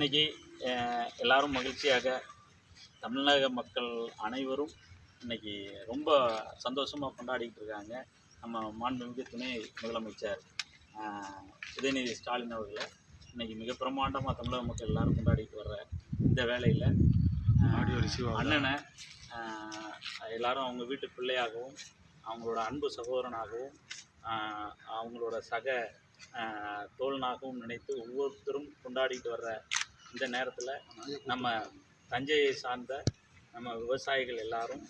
எல்லாரும் மகிழ்ச்சியாக தமிழக மக்கள் அனைவரும் இன்னைக்கு ரொம்ப சந்தோஷமாக கொண்டாடிட்டு இருக்காங்க. நம்ம மாண்புமிகு துணை முதலமைச்சர் உதயநிதி ஸ்டாலின் அவர்களை இன்னைக்கு மிக பிரமாண்டமாக தமிழக மக்கள் எல்லாரும் கொண்டாடிட்டு வர்ற இந்த வேளையில் அண்ணனை ஆஹ், எல்லாரும் அவங்க வீட்டு பிள்ளையாகவும் அவங்களோட அன்பு சகோதரனாகவும் அவங்களோட சக தோழனாகவும் நினைத்து ஒவ்வொருத்தரும் கொண்டாடிட்டு வர்ற இந்த நேரத்தில் நம்ம தஞ்சையை சார்ந்த நம்ம விவசாயிகள் எல்லாரும்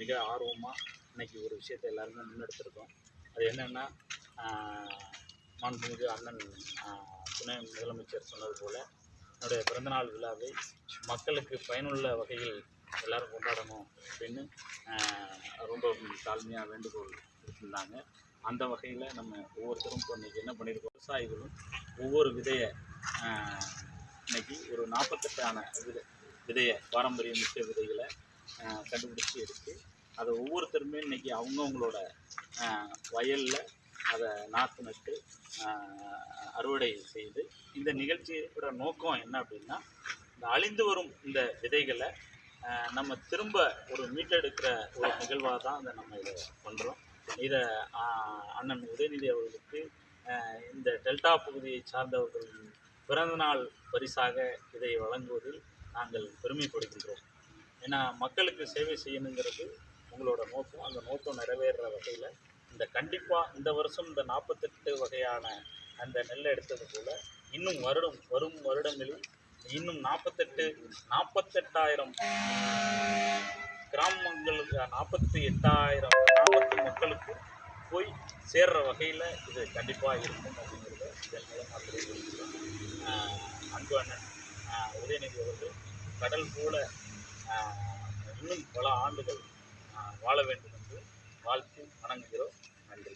மிக ஆர்வமாக இன்றைக்கி ஒரு விஷயத்தை எல்லாருமே முன்னெடுத்திருக்கோம். அது என்னென்னா மாண்புமிகு அண்ணன் துணை முதலமைச்சர் சொன்னது போல் என்னுடைய பிறந்தநாள் விழாவை மக்களுக்கு பயனுள்ள வகையில் எல்லோரும் கொண்டாடணும் அப்படின்னு ரொம்ப தாழ்மையாக வேண்டுகோள் விடுத்திருந்தாங்க. அந்த வகையில் நம்ம ஒவ்வொருத்தரும் இப்போ இன்றைக்கி என்ன பண்ணியிருக்கோம் விவசாயிகளும் ஒவ்வொரு விதையை இன்னைக்கு ஒரு நாற்பத்தெட்டான விதை விதையை பாரம்பரிய மிக்க விதைகளை கண்டுபிடிச்சி எடுத்து அதை ஒவ்வொருத்தருமே இன்றைக்கி அவங்கவுங்களோட வயலில் அதை நாற்று நட்டு அறுவடை செய்து இந்த நிகழ்ச்சியோட நோக்கம் என்ன அப்படின்னா இந்த அழிந்து வரும் இந்த விதைகளை நம்ம திரும்ப ஒரு மீட்டெடுக்கிற ஒரு நிகழ்வாக தான் இதை நம்ம இதை பண்ணுறோம் இதை அண்ணன் உதயநிதி அவர்களுக்கு இந்த டெல்டா பகுதியை சார்ந்தவர்களின் பிறந்தநாள் பரிசாக இதை வழங்குவதில் நாங்கள் பெருமைப்படுகின்றோம். ஏன்னா மக்களுக்கு சேவை செய்யணுங்கிறது உங்களோட நோக்கம். அந்த நோக்கம் நிறைவேறுற வகையில் இந்த கண்டிப்பாக இந்த வருஷம் இந்த நாற்பத்தெட்டு வகையான அந்த நெல்லை எடுத்தது போல் இன்னும் வருடம் வரும் வருடங்களில் இன்னும் நாற்பத்தெட்டு நாற்பத்தெட்டாயிரம் கிராமங்களுக்கு நாற்பத்தி எட்டாயிரம் கிராமத்து மக்களுக்கு போய் சேர்ற வகையில் இது கண்டிப்பாக இருக்கும் அப்படிங்கிறத இதன் மூலம் நான் தெரிவிக்கிறேன். அன்பு அண்ணன் உதயநிதி அவர்கள் கடல் போல இன்னும் பல ஆண்டுகள் வாழ வேண்டும் என்று வாழ்த்து வணங்குகிறோம். நன்றி.